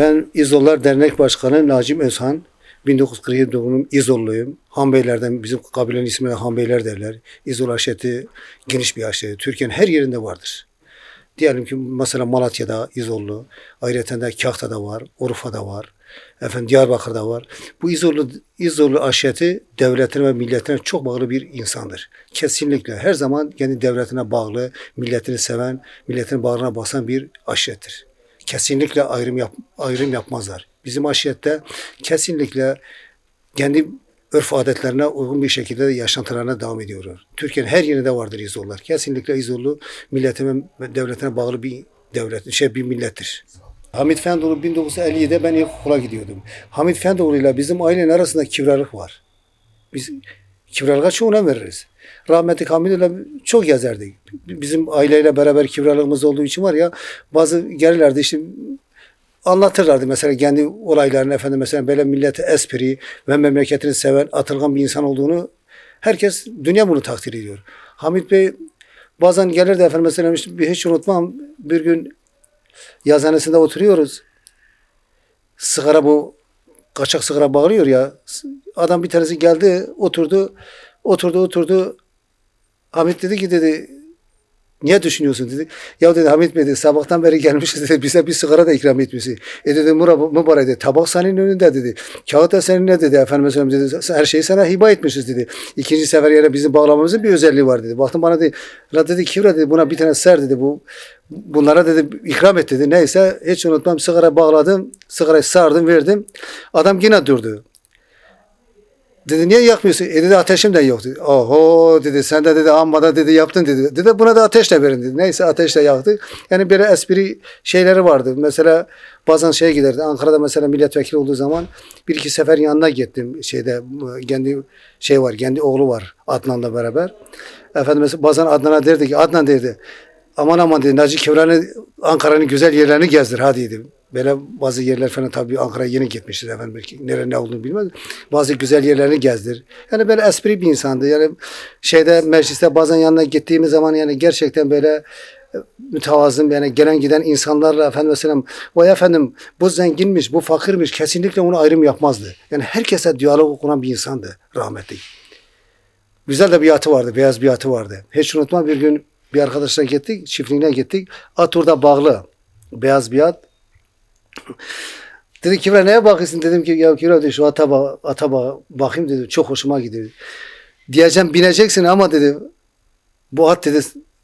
Ben İzollar Dernek Başkanı Nacim Özhan. 1947 doğumluyum. İzolluyum. Hanbeylerden bizim kabilenin ismine Hanbeyler derler. İzol aşeti geniş bir aşeti. Türkiye'nin her yerinde vardır. Diyelim ki mesela Malatya'da İzollu, ayrıca da Kahta'da var, Urfa'da var, efendim Diyarbakır'da var. Bu İzollu, İzollu aşeti devletine ve milletine çok bağlı bir insandır. Kesinlikle her zaman kendi devletine bağlı, milletini seven, milletinin bağrına basan bir aşirettir. Kesinlikle ayrım yap, ayrım yapmazlar. Bizim aşirette kesinlikle kendi örf adetlerine uygun bir şekilde yaşantılarına devam ediyorlar. Türkiye'nin her yerinde vardır İzollar. Kesinlikle İzollu milletine ve devletine bağlı bir devlet, şey bir millettir. Hamit Fendoğlu 1957'de ben ilkokula gidiyordum. Hamit Fendoğlu ile bizim ailenin arasında kibralık var. Biz kibralığa çok önem veririz. Rahmetli Hamid ile çok gezerdik. Bizim aileyle beraber kibralığımız olduğu için var ya bazı gelirlerdi işte anlatırlardı mesela kendi olaylarını efendim mesela böyle millete espri ve memleketini seven atılgan bir insan olduğunu herkes dünya bunu takdir ediyor. Hamit Bey bazen gelirdi efendim mesela hiç unutmam bir gün yazhanesinde oturuyoruz. Sigara bu kaçak sigara bağırıyor ya. Adam bir tanesi geldi oturdu oturdu oturdu. Hamit dedi ki dedi Niye düşünüyorsun dedi. Ya dedi Hamit Bey dedi sabahtan beri gelmişiz dedi bize bir sigara da ikram etmişsin. E dedi mübarek dedi tabak senin önünde dedi. Kağıt da senin ne dedi efendim mesela dedi her şeyi sana hiba etmişiz dedi. İkinci sefer yere bizim bağlamamızın bir özelliği var dedi. Baktım bana dedi la dedi kibra dedi buna bir tane ser dedi bu bunlara dedi ikram et dedi. Neyse hiç unutmam sigara bağladım sigarayı sardım verdim. Adam yine durdu. Dedi niye yakmıyorsun? E dedi ateşim de yok dedi. Oho dedi sen de dedi amma dedi yaptın dedi. Dedi buna da ateşle verin dedi. Neyse ateşle yaktı. Yani böyle espri şeyleri vardı. Mesela bazen şeye giderdi. Ankara'da mesela milletvekili olduğu zaman bir iki sefer yanına gittim. Şeyde kendi şey var. Kendi oğlu var Adnan'la beraber. Efendim mesela bazen Adnan'a derdi ki Adnan derdi. Aman aman dedi Naci Kevran'ı Ankara'nın güzel yerlerini gezdir hadi dedi. Böyle bazı yerler falan tabii Ankara'ya yeni gitmiştir efendim belki nere ne olduğunu bilmez. Bazı güzel yerlerini gezdir. Yani böyle espri bir insandı. Yani şeyde mecliste bazen yanına gittiğimiz zaman yani gerçekten böyle e, mütevazım yani gelen giden insanlarla efendim mesela vay efendim bu zenginmiş bu fakirmiş kesinlikle onu ayrım yapmazdı. Yani herkese diyalog kuran bir insandı rahmetli. Güzel de bir atı vardı beyaz bir atı vardı. Hiç unutmam bir gün bir arkadaşla gittik çiftliğine gittik. At orada bağlı. Beyaz bir at. Dedi Kibra neye bakıyorsun? Dedim ki ya Kibra dedi, şu ata, ata bak, bakayım dedi. Çok hoşuma gidiyor. Diyeceğim bineceksin ama dedi bu at dedi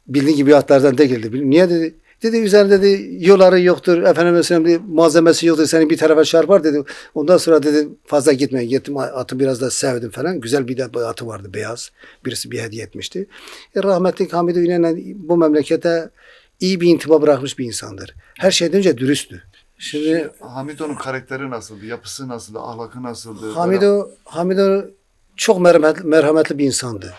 bildiğin gibi atlardan değil dedi. Niye dedi? Dedi üzerinde dedi yolları yoktur. Efendim mesela bir malzemesi yoktur. Seni bir tarafa çarpar dedi. Ondan sonra dedi fazla gitme. Gittim atı biraz da sevdim falan. Güzel bir de atı vardı beyaz. Birisi bir hediye etmişti. E, rahmetli Hamid İnan bu memlekete iyi bir intiba bırakmış bir insandır. Her şeyden önce dürüsttü. Şimdi Hamido'nun karakteri nasıldı? Yapısı nasıldı? Ahlakı nasıldı? Hamido, Hamido çok merhametli, merhametli bir insandı.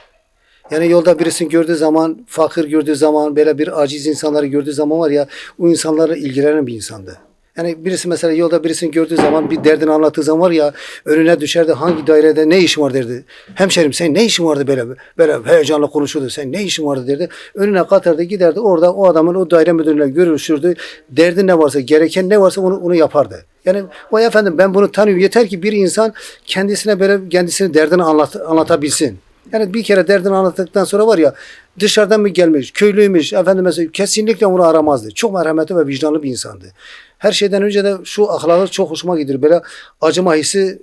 Yani yolda birisini gördüğü zaman, fakir gördüğü zaman, böyle bir aciz insanları gördüğü zaman var ya, o insanlarla ilgilenen bir insandı. Yani birisi mesela yolda birisini gördüğü zaman bir derdini anlattığı zaman var ya önüne düşerdi hangi dairede ne işin var derdi. Hemşerim sen ne işin vardı böyle böyle heyecanla konuşurdu sen ne işin vardı derdi. Önüne katardı giderdi orada o adamın o daire müdürüyle görüşürdü. Derdi ne varsa gereken ne varsa onu, onu yapardı. Yani vay efendim ben bunu tanıyorum yeter ki bir insan kendisine böyle kendisini derdini anlat, anlatabilsin. Yani bir kere derdini anlattıktan sonra var ya dışarıdan mı gelmiş, köylüymüş, efendim mesela kesinlikle onu aramazdı. Çok merhametli ve vicdanlı bir insandı. Her şeyden önce de şu ahlakı çok hoşuma gidiyor. Böyle acıma hissi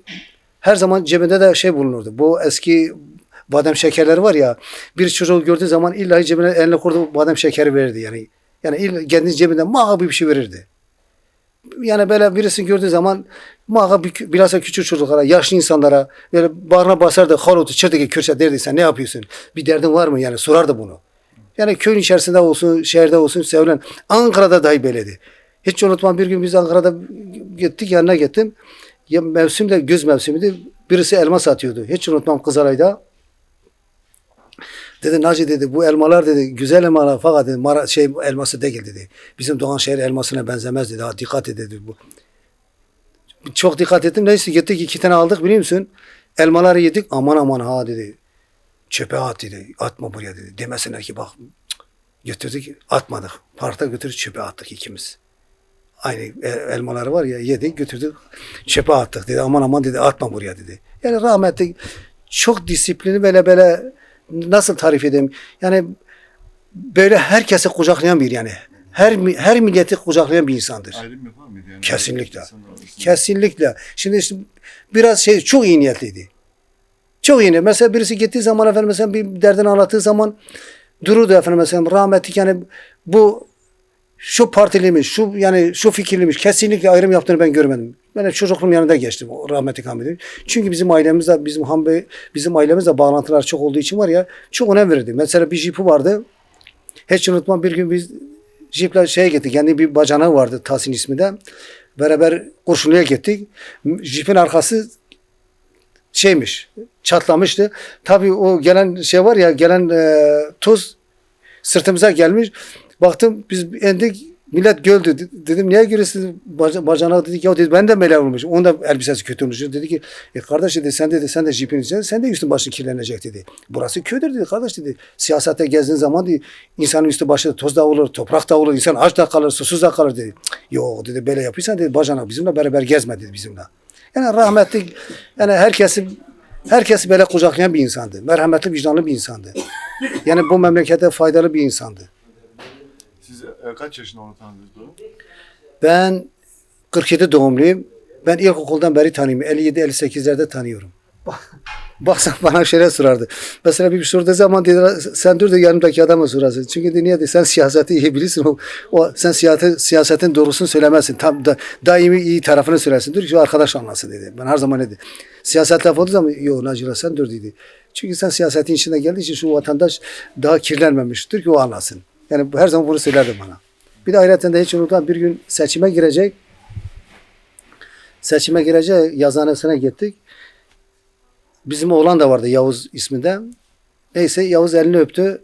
her zaman cebinde de şey bulunurdu. Bu eski badem şekerleri var ya bir çocuğu gördüğü zaman illa cebine eline koydu badem şekeri verirdi yani. Yani illa kendi cebinde muhakkak bir şey verirdi. Yani böyle birisi gördüğü zaman bir, bilhassa küçük çocuklara, yaşlı insanlara böyle bağrına basardı, harotu, çırtıki, kürse derdi sen ne yapıyorsun? Bir derdin var mı? Yani sorardı bunu. Yani köyün içerisinde olsun, şehirde olsun sevilen Ankara'da dahi böyleydi. Hiç unutmam bir gün biz Ankara'da gittik yanına gittim. Ya mevsim de göz mevsimiydi. Birisi elma satıyordu. Hiç unutmam Kızalay'da. Dedi Naci dedi bu elmalar dedi güzel elmalar fakat dedi, mara, şey elması değil dedi. Bizim Doğanşehir elmasına benzemez dedi. Ha, dikkat et dedi bu. Çok dikkat ettim. Neyse gittik iki tane aldık biliyor musun? Elmaları yedik. Aman aman ha dedi. Çöpe at dedi. Atma buraya dedi. Demesinler ki bak götürdük atmadık. Parkta götürüp çöpe attık ikimiz. Aynı elmaları var ya yedik götürdük çöpe attık dedi. Aman aman dedi atma buraya dedi. Yani rahmetli çok disiplini böyle böyle nasıl tarif edeyim? Yani böyle herkesi kucaklayan bir yani. Her her milleti kucaklayan bir insandır. Ayrım yapar mıydı yani? Kesinlikle. Kesinlikle. Şimdi işte biraz şey çok iyi niyetliydi. Çok iyi. Mesela birisi gittiği zaman efendim mesela bir derdini anlattığı zaman dururdu efendim mesela rahmetli yani bu şu partiliymiş, şu yani şu fikirliymiş kesinlikle ayrım yaptığını ben görmedim. Ben çocukluğum yanında geçtim rahmetli Hamid'in. Çünkü bizim ailemizde bizim Hambe bizim ailemizle bağlantılar çok olduğu için var ya çok önem verirdi. Mesela bir jipi vardı. Hiç unutmam bir gün biz jiple şeye gittik. Kendi bir bacanağı vardı Tahsin isminde. Beraber Kurşunlu'ya gittik. Jipin arkası şeymiş, çatlamıştı. Tabii o gelen şey var ya, gelen e, tuz sırtımıza gelmiş. Baktım biz indik, millet göldü. De- Dedim niye gülüyorsunuz baca, bacanağı dedik ya dedi ben de melek olmuş. Onun da elbisesi kötü olmuş. Dedi ki e kardeş dedi sen dedi sen de jipin içinde sen de üstün başın kirlenecek dedi. Burası köydür dedi kardeş dedi. Siyasete gezdiğin zaman dedi insanın üstü başı toz da olur, toprak da olur, insan aç da kalır, susuz da kalır dedi. Yok dedi böyle yapıyorsan dedi bacanak bizimle beraber gezme dedi bizimle. Yani rahmetli yani herkesi herkesi böyle kucaklayan bir insandı. Merhametli, vicdanlı bir insandı. Yani bu memlekete faydalı bir insandı. Siz e, kaç yaşında onu tanıdınız? Ben 47 doğumluyum. Ben ilkokuldan beri tanıyorum. 57-58'lerde tanıyorum. Bazen bana şöyle sorardı. Mesela bir sorduğu zaman dedi sen dur da yanımdaki adama sorasın. Çünkü dedi, niye dedi, sen siyaseti iyi bilirsin. O, o sen siyaseti, siyasetin doğrusunu söylemezsin. Tam da, daimi iyi tarafını söylersin. Dur ki arkadaş anlasın dedi. Ben her zaman dedi. Siyaset laf olduğu zaman yok Nacila sen dur dedi. Çünkü sen siyasetin içine geldiği için şu vatandaş daha kirlenmemiştir ki o anlasın. Yani her zaman bunu söylerdi bana. Bir de ayrıca de hiç unutmam bir gün seçime girecek. Seçime girecek yazıhanesine gittik. Bizim oğlan da vardı Yavuz isminde. Neyse Yavuz elini öptü.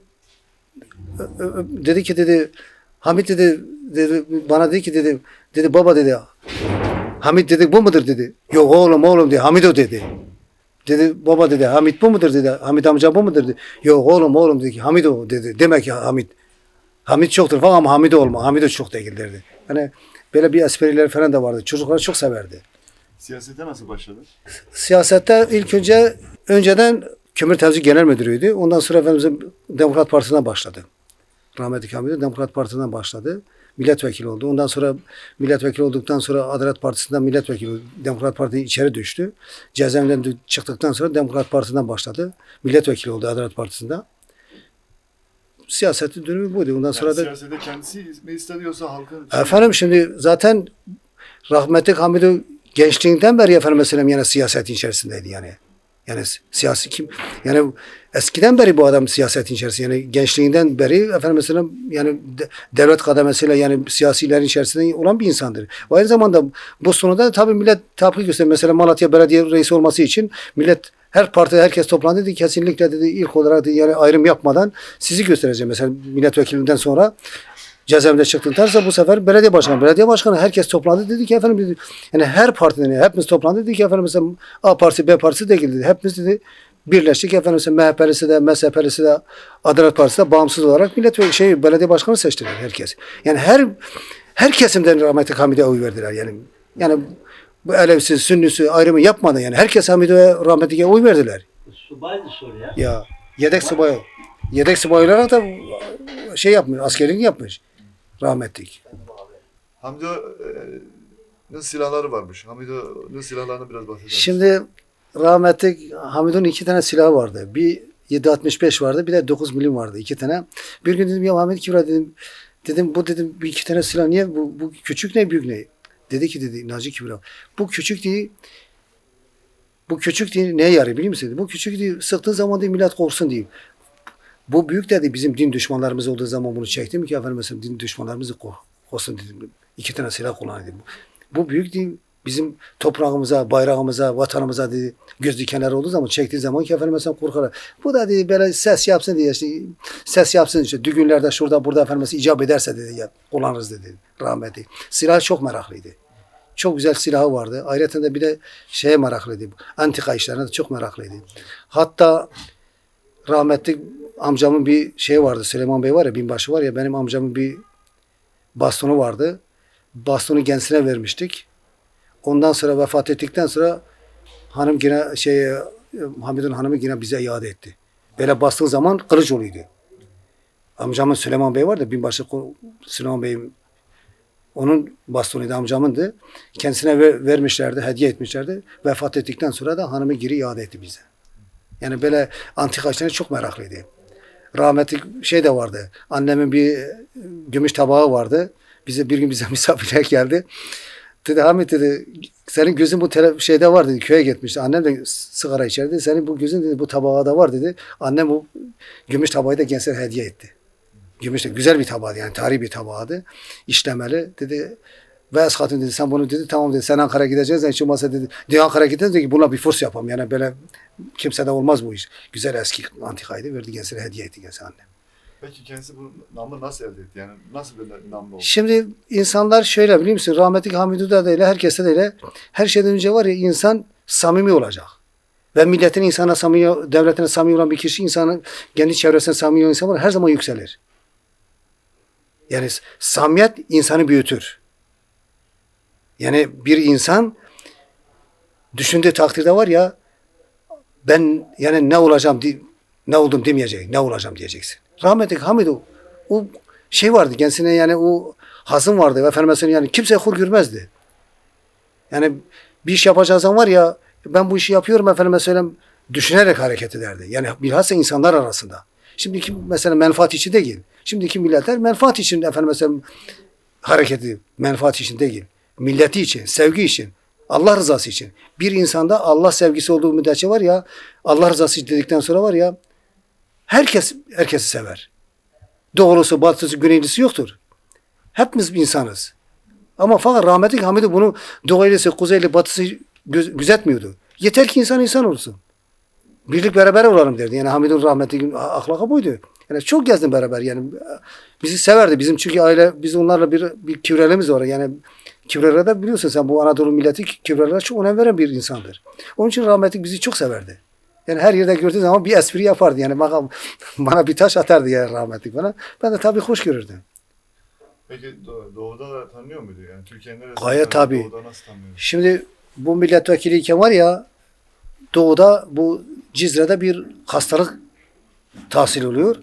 Dedi ki dedi Hamit dedi, dedi bana dedi ki dedi dedi baba dedi Hamit dedi bu mudur dedi. Yok oğlum oğlum dedi Hamid o dedi. Dedi baba dedi Hamit bu mudur dedi. Hamit amca bu mudur dedi. Yok oğlum oğlum dedi Hamid o dedi. Demek ki Hamit. Hamid çoktur falan ama Hamid olma. Hamid o çok değil derdi. Hani böyle bir espriler falan da vardı. Çocuklar çok severdi. Siyasete nasıl başladı? Siyasette ilk önce önceden Kömür Tevzi Genel Müdürü'ydü. Ondan sonra Efendimiz'in Demokrat Partisi'ne başladı. Rahmetli Hamid'in Demokrat Partisi'nden başladı. Milletvekili oldu. Ondan sonra milletvekili olduktan sonra Adalet Partisi'nden milletvekili oldu. Demokrat Parti içeri düştü. Cezaevinden çıktıktan sonra Demokrat Partisi'nden başladı. Milletvekili oldu Adalet Partisi'nde. Siyasetin dönümü buydu. Sonra Yani da siyasete kendisi mi istedi yoksa halkın? Efendim şimdi zaten rahmetli Hamid'in gençliğinden beri efendim mesela yani siyasetin içerisindeydi yani. Yani si- siyasi kim? Yani eskiden beri bu adam siyasetin içerisinde. Yani gençliğinden beri efendim mesela yani de- devlet kademesiyle yani siyasilerin içerisinde olan bir insandır. Ve aynı zamanda bu sonuda da tabii millet tepki gösteriyor. Mesela Malatya Belediye Reisi olması için millet her parti herkes toplandı dedi kesinlikle dedi ilk olarak dedi, yani ayrım yapmadan sizi göstereceğim. Mesela milletvekilinden sonra cezaevinde çıktıktan sonra bu sefer belediye başkanı, belediye başkanı herkes toplandı dedi ki efendim dedi, yani her partiden yani hepimiz toplandı dedi ki efendim mesela A partisi B partisi değil dedi. Hepimiz dedi birleştik efendim mesela MHP'lisi de MSHP'lisi de Adalet Partisi de bağımsız olarak millet şey belediye başkanı seçtiler herkes. Yani her her kesimden rahmetli Hamid'e oy verdiler yani. Yani bu Alevisi, Sünnisi ayrımı yapmadan yani herkes Hamid'e rahmetliye oy verdiler. Subaydı soru ya. Ya yedek subay yedek subay olarak da şey yapmış, askerlik yapmış rahmetlik. Hamido'nun silahları varmış. Hamido'nun silahlarını biraz bahsedelim. Şimdi rahmetlik Hamid'in iki tane silahı vardı. Bir 7.65 vardı, bir de 9 milim vardı iki tane. Bir gün dedim ya Hamid Kibra dedim. Dedim bu dedim bir iki tane silah niye bu, bu küçük ne büyük ne? Dedi ki dedi Naci Kibra. Bu küçük değil. Bu küçük değil neye yarıyor biliyor musun? Bu küçük değil sıktığın zaman değil millet korksun diye. Bu büyük dedi bizim din düşmanlarımız olduğu zaman bunu çektim ki efendim mesela din düşmanlarımızı kork, korksun dedim. İki tane silah kullan dedim. Bu büyük değil bizim toprağımıza, bayrağımıza, vatanımıza dedi göz dikenler olduğu zaman çektiği zaman ki efendim mesela korkarlar. Bu da dedi böyle ses yapsın diye işte ses yapsın işte düğünlerde şurada burada efendim mesela icap ederse dedi ya kullanırız dedi rahmetli. Silah çok meraklıydı. Çok güzel silahı vardı. Ayrıca da bir de şeye meraklıydı. Antika işlerine de çok meraklıydı. Hatta rahmetli amcamın bir şey vardı. Süleyman Bey var ya binbaşı var ya benim amcamın bir bastonu vardı. bastonu kendisine vermiştik. Ondan sonra vefat ettikten sonra hanım yine şey Hamid'in hanımı yine bize iade etti. Böyle bastığı zaman Kılıçoğlu'ydu. Amcamın Süleyman Bey var da binbaşı Süleyman Bey'in onun bastonuydu amcamındı. Kendisine ver- vermişlerdi, hediye etmişlerdi. Vefat ettikten sonra da hanımı geri iade etti bize. Yani böyle antika işlerine çok meraklıydı. Rahmetli şey de vardı. Annemin bir e, gümüş tabağı vardı. Bize bir gün bize misafirler geldi. Dedi Hamit dedi senin gözün bu tele, şeyde var dedi köye gitmişti. Annem de sigara içerdi. Senin bu gözün dedi bu tabağı da var dedi. Annem bu gümüş tabağı da gençlere hediye etti. De güzel bir tabağıydı yani tarihi bir tabağıydı. İşlemeli. Dedi ve Hatun dedi sen bunu dedi tamam dedi sen Ankara'ya gideceğiz. Hiç olmazsa dedi. Diye Ankara'ya gideceğiz dedi ki buna bir fırs yapalım. Yani böyle kimsede olmaz bu iş. Güzel eski antikaydı. Verdi gençlere hediye etti gençlere annem. Peki kendisi bu namı nasıl elde etti? Yani nasıl bir namlı oldu? Şimdi insanlar şöyle biliyor musun? Rahmetli Hamidu'da da öyle, herkese de öyle. Her şeyden önce var ya insan samimi olacak. Ve milletin insana samimi, devletine samimi olan bir kişi insanın kendi çevresine samimi olan insan var her zaman yükselir. Yani samimiyet insanı büyütür. Yani bir insan düşündüğü takdirde var ya ben yani ne olacağım ne oldum demeyecek. Ne olacağım diyeceksin. Rahmetli Hamidu o şey vardı kendisine yani o hazım vardı. Efendim mesela yani kimse hor görmezdi. Yani bir iş yapacağı zaman var ya ben bu işi yapıyorum efendim mesela düşünerek hareket ederdi. Yani bilhassa insanlar arasında. Şimdiki mesela menfaat için değil. Şimdiki milletler menfaat için efendim mesela hareketi menfaat için değil. Milleti için, sevgi için, Allah rızası için. Bir insanda Allah sevgisi olduğu müddetçe var ya Allah rızası dedikten sonra var ya herkes herkesi sever. Doğrusu, batısı, güneylisi yoktur. Hepimiz bir insanız. Ama fakat rahmetli Hamid'i bunu doğuylisi, kuzeyli, batısı göz, gözetmiyordu. Yeter ki insan insan olsun. Birlik beraber olalım derdi. Yani Hamid'in rahmetli ahlakı buydu. Yani çok gezdim beraber yani. Bizi severdi. Bizim çünkü aile, biz onlarla bir, bir kivrelimiz var. Yani Kivrelere de biliyorsun sen bu Anadolu milleti Kivrelere çok önem veren bir insandır. Onun için rahmetli bizi çok severdi. Yani her yerde gördüğü zaman bir espri yapardı. Yani bana, bana bir taş atardı yani rahmetli bana. Ben de tabii hoş görürdüm. Peki Doğ- Doğu'da da tanıyor muydu? Yani Türkiye'nin neresinde? Gayet tabii. Doğu'da nasıl tanıyor? Şimdi bu milletvekiliyken var ya doğuda bu Cizre'de bir hastalık tahsil oluyor.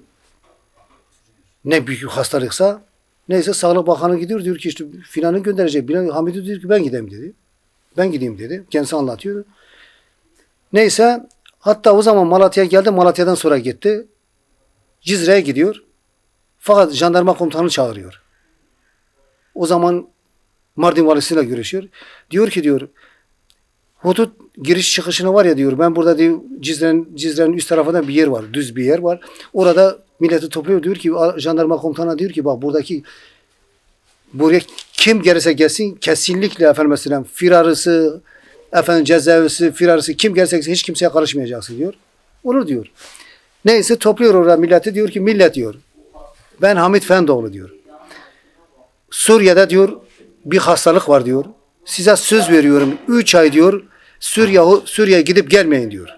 Ne büyük hastalıksa neyse Sağlık Bakanı gidiyor diyor ki işte filanı gönderecek. Filan, Hamid'i diyor ki ben gideyim dedi. Ben gideyim dedi. Kendisi anlatıyor. Neyse hatta o zaman Malatya'ya geldi. Malatya'dan sonra gitti. Cizre'ye gidiyor. Fakat jandarma komutanı çağırıyor. O zaman Mardin valisiyle görüşüyor. Diyor ki diyor hudut giriş çıkışına var ya diyor ben burada diyor Cizre'nin Cizre'nin üst tarafında bir yer var. Düz bir yer var. Orada milleti topluyor diyor ki jandarma komutanına diyor ki bak buradaki buraya kim gelirse gelsin kesinlikle efendim mesela firarısı efendim cezaevisi firarısı kim gelirse hiç kimseye karışmayacaksın diyor. Onu diyor. Neyse topluyor orada milleti diyor ki millet diyor. Ben Hamit Fendoğlu diyor. Suriye'de diyor bir hastalık var diyor. Size söz veriyorum. 3 ay diyor Suriye Suriye'ye gidip gelmeyin diyor.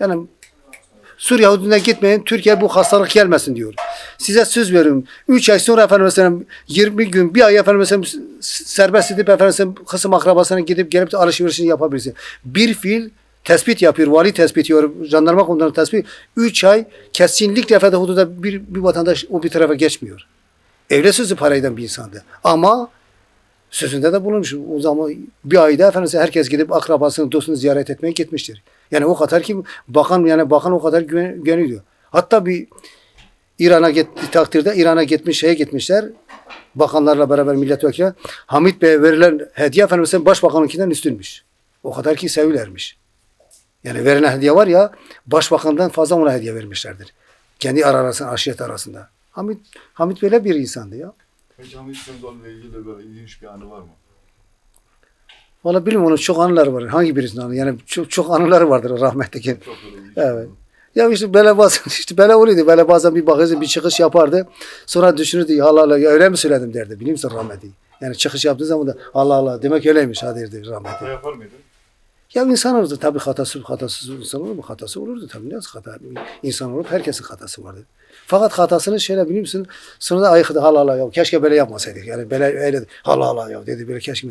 Yani Suriye hududuna gitmeyin. Türkiye bu hastalık gelmesin diyor. Size söz veriyorum. 3 ay sonra efendim mesela 20 gün bir ay efendim mesela serbest edip efendim kısım akrabasına gidip gelip de alışverişini yapabilirsin. Bir fiil tespit yapıyor. Vali tespit yapıyor. Jandarma komutanı tespit. 3 ay kesinlikle efendim hududa bir, bir vatandaş o bir tarafa geçmiyor. Evle sözü paraydan bir insandı. Ama sözünde de bulunmuş. O zaman bir ayda efendim herkes gidip akrabasını, dostunu ziyaret etmeye gitmiştir. Yani o kadar ki bakan yani bakan o kadar güven, güveniyor. Hatta bir İran'a gitti takdirde İran'a gitmiş şeye gitmişler. Bakanlarla beraber milletvekili Hamit Bey'e verilen hediye efendim sen başbakanınkinden üstünmüş. O kadar ki sevilermiş. Yani verilen hediye var ya başbakandan fazla ona hediye vermişlerdir. Kendi arasında, aşiret arasında. Hamit, Hamit böyle bir insandı ya. Peki Hamit Fendoğlu'yla ilgili böyle ilginç bir anı var mı? Valla bilmiyorum onun çok anıları var. Hangi birisinin anı? Yani çok, çok anıları vardır rahmetli. Çok böyle ilginç. Evet. Ya işte böyle bazen işte böyle oluyordu. Böyle bazen bir bakıyordu bir çıkış yapardı. Sonra düşünürdü ya Allah Allah ya öyle mi söyledim derdi. Biliyor musun rahmetli? Yani çıkış yaptığı zaman da Allah Allah demek öyleymiş ha derdi rahmetli. Hata yapar mıydı? Ya insan olurdu tabii hatası hatasız insan olur mu? Hatası olurdu tabii. Nasıl hata? İnsan olup herkesin hatası vardı. Fakat hatasını şöyle biliyor musun? Sonra da ayıktı hala hala ya keşke böyle yapmasaydık. Yani böyle öyle hala hala ya dedi böyle keşke.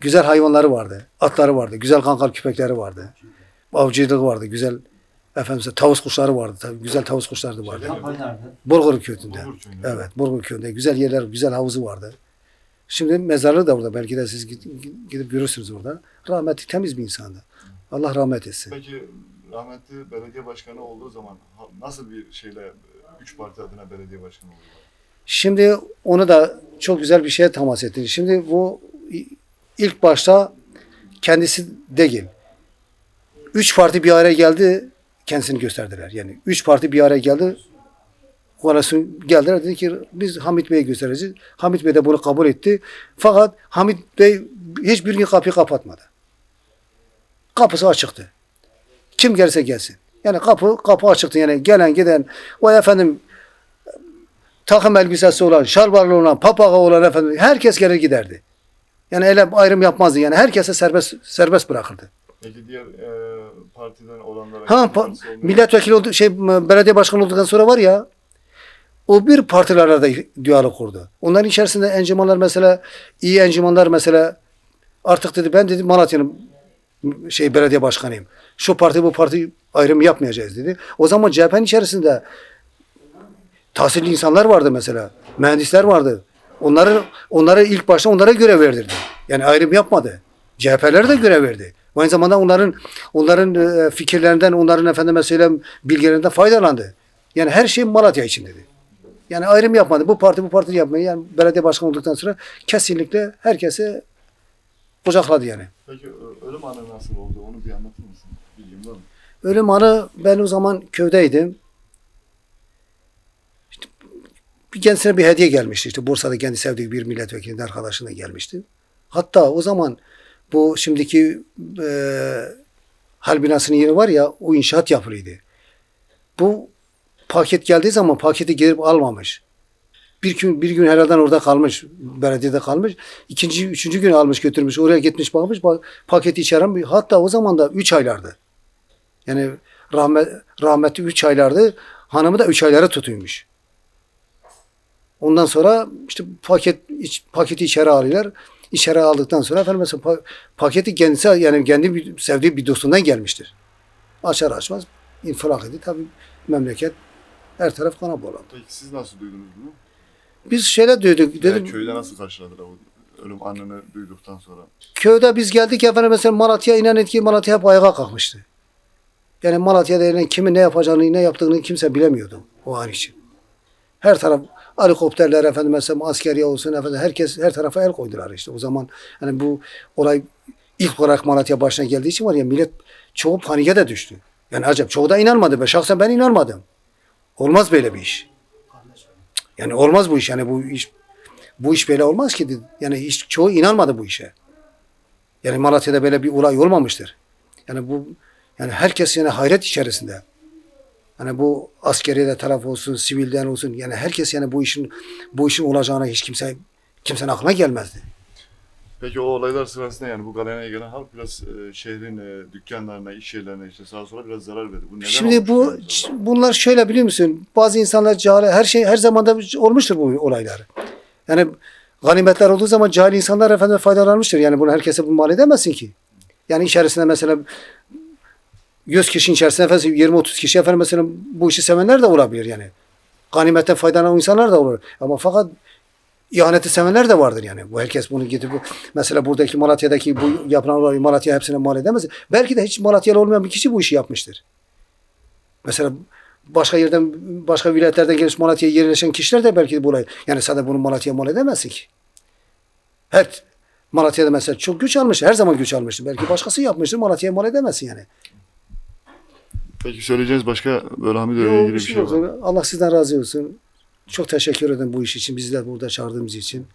Güzel hayvanları vardı. Atları vardı. Güzel kankal köpekleri vardı. Avcılığı vardı. Güzel efendim tavus kuşları vardı. Tabii güzel tavus kuşları vardı. Bulgur köyünde. Evet, Bulgur köyünde. Güzel yerler, güzel havuzu vardı. Şimdi mezarlığı da orada. Belki de siz gidip görürsünüz orada. Rahmetli temiz bir insandı. Allah rahmet etsin. Peki rahmetli belediye başkanı olduğu zaman nasıl bir şeyle üç parti adına belediye başkanı oldu? Şimdi onu da çok güzel bir şeye temas ettin. Şimdi bu ilk başta kendisi değil. Üç parti bir araya geldi, kendisini gösterdiler. Yani üç parti bir araya geldi, koalisyon geldiler dedi ki biz Hamit Bey'i göstereceğiz. Hamit Bey de bunu kabul etti. Fakat Hamit Bey hiçbir gün kapıyı kapatmadı. Kapısı açıktı. Kim gelirse gelsin. Yani kapı kapı açıktı. Yani gelen giden o efendim takım elbisesi olan, şalvarlı olan, papaga olan efendim herkes gelir giderdi. Yani öyle ayrım yapmazdı. Yani herkese serbest serbest bırakırdı. Peki diğer e, partiden olanlara... Ha pa- milletvekili oldu, şey belediye başkanı olduktan sonra var ya o bir partilerle de diyalog kurdu. Onların içerisinde encümanlar mesela iyi encümanlar mesela artık dedi ben dedi Malatya'nın şey belediye başkanıyım. Şu parti bu parti ayrım yapmayacağız dedi. O zaman CHP'nin içerisinde tahsilli insanlar vardı mesela. Mühendisler vardı. Onları onlara ilk başta onlara görev verdirdi. Yani ayrım yapmadı. CHP'lere de görev verdi. Aynı zamanda onların onların e, fikirlerinden, onların efendime söyleyeyim bilgilerinden faydalandı. Yani her şey Malatya için dedi. Yani ayrım yapmadı. Bu parti bu parti yapmayı yani belediye başkanı olduktan sonra kesinlikle herkese kucakladı yani. Peki ölüm anı nasıl oldu? Onu bir anlatır mısın? Bilgim var mı? Ölüm anı ben o zaman köydeydim. İşte bir kendisine bir hediye gelmişti. İşte Bursa'da kendi sevdiği bir milletvekilinin arkadaşına gelmişti. Hatta o zaman bu şimdiki e, hal binasının yeri var ya o inşaat yapılıydı. Bu paket geldiği zaman paketi gelip almamış. Bir gün, bir gün herhalde orada kalmış. Belediyede kalmış. İkinci, üçüncü gün almış götürmüş. Oraya gitmiş bakmış. pa- Paketi almış. Hatta o zaman da üç aylardı. Yani rahmet, rahmetli üç aylardı. Hanımı da üç aylara tutuymuş. Ondan sonra işte paket iç, paketi içeri alıyorlar. İçeri aldıktan sonra efendim mesela pa- paketi kendisi yani kendi sevdiği bir dostundan gelmiştir. Açar açmaz infilak edildi. Tabii memleket her taraf kana bolandı. Peki siz nasıl duydunuz bunu? Biz şöyle duyduk. Dedim, Yani köyde nasıl karşıladılar o ölüm anını duyduktan sonra? köyde biz geldik efendim mesela Malatya inan ki Malatya hep ayağa kalkmıştı. Yani Malatya'da yani kimin ne yapacağını, ne yaptığını kimse bilemiyordu o an için. Her taraf helikopterler efendim mesela askeriye olsun efendim herkes her tarafa el koydular işte. O zaman hani bu olay ilk olarak Malatya başına geldiği için var ya millet çoğu panike de düştü. Yani acaba çoğu da inanmadı. Ben şahsen ben inanmadım. Olmaz böyle bir iş. Yani olmaz bu iş. Yani bu iş bu iş böyle olmaz ki. Yani hiç çoğu inanmadı bu işe. Yani Malatya'da böyle bir olay olmamıştır. Yani bu yani herkes yani hayret içerisinde. Hani bu askeri de taraf olsun, sivilden olsun yani herkes yani bu işin bu işin olacağına hiç kimse kimsenin aklına gelmezdi. Peki o olaylar sırasında yani bu galeriye gelen halk biraz e, şehrin e, dükkanlarına, iş yerlerine işte sağa sola biraz zarar verdi. Bu neden Şimdi olmuş bu bunlar şöyle biliyor musun? Bazı insanlar cahil, her şey her zamanda olmuştur bu olaylar. Yani ganimetler olduğu zaman cahil insanlar efendim faydalanmıştır. Yani bunu herkese bu mal edemezsin ki. Yani içerisinde mesela 100 kişinin içerisinde efendim 20-30 kişi efendim mesela bu işi sevenler de olabilir yani. Ganimetten faydalanan insanlar da olur. Ama fakat ihaneti sevenler de vardır yani. Bu herkes bunu gidip mesela buradaki Malatya'daki bu yapılan olayı Malatya hepsine mal edemez. Belki de hiç Malatyalı olmayan bir kişi bu işi yapmıştır. Mesela başka yerden, başka vilayetlerden gelip Malatya'ya yerleşen kişiler de belki de bu olay. Yani de bunu Malatya'ya mal edemezsin ki. Her Malatya'da mesela çok güç almış. Her zaman güç almıştır. Belki başkası yapmıştır. Malatya'ya mal edemezsin yani. Peki söyleyeceğiniz başka böyle Hamid Yok, ilgili bir şey şey yok. var? Allah sizden razı olsun. Çok teşekkür ederim bu iş için. Bizler burada çağırdığımız için.